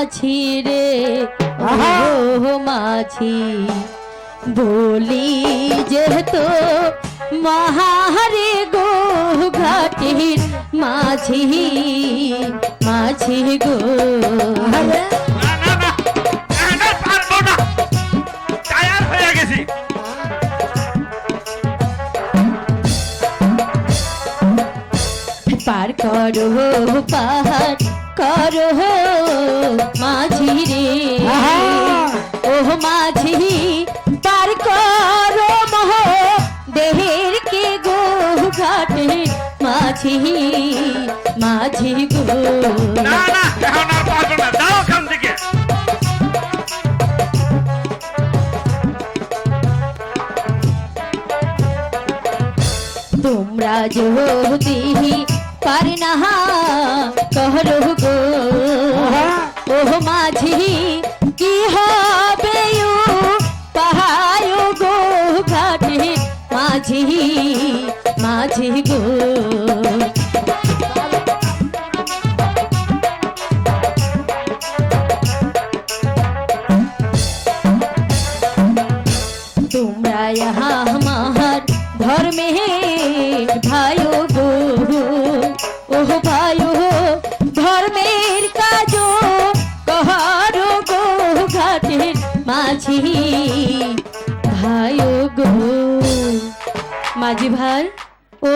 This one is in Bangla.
মাঝি রে ও মাঝি বলি যেহেতু মহারে গো ঘাটির মাঝি মাঝি গো পার করো পাহাড় করো মাঝি রে। ও মাঝি পার করো মহ দেহের কে গো ঘাটে মাঝি মাঝি গো। না না এখন আর পারব না যাও ওখান থেকে। তোমরা যদি পারে না। কহর গো, ওহ মাঝি, কি হবে পাহায় গো ঘাটে মাঝি মাঝি গো। তোমরা ওহ ভাই ধর্মের কাজ কহার গো ঘাটের মাঝি। ভাই গো মাঝি ভাই ও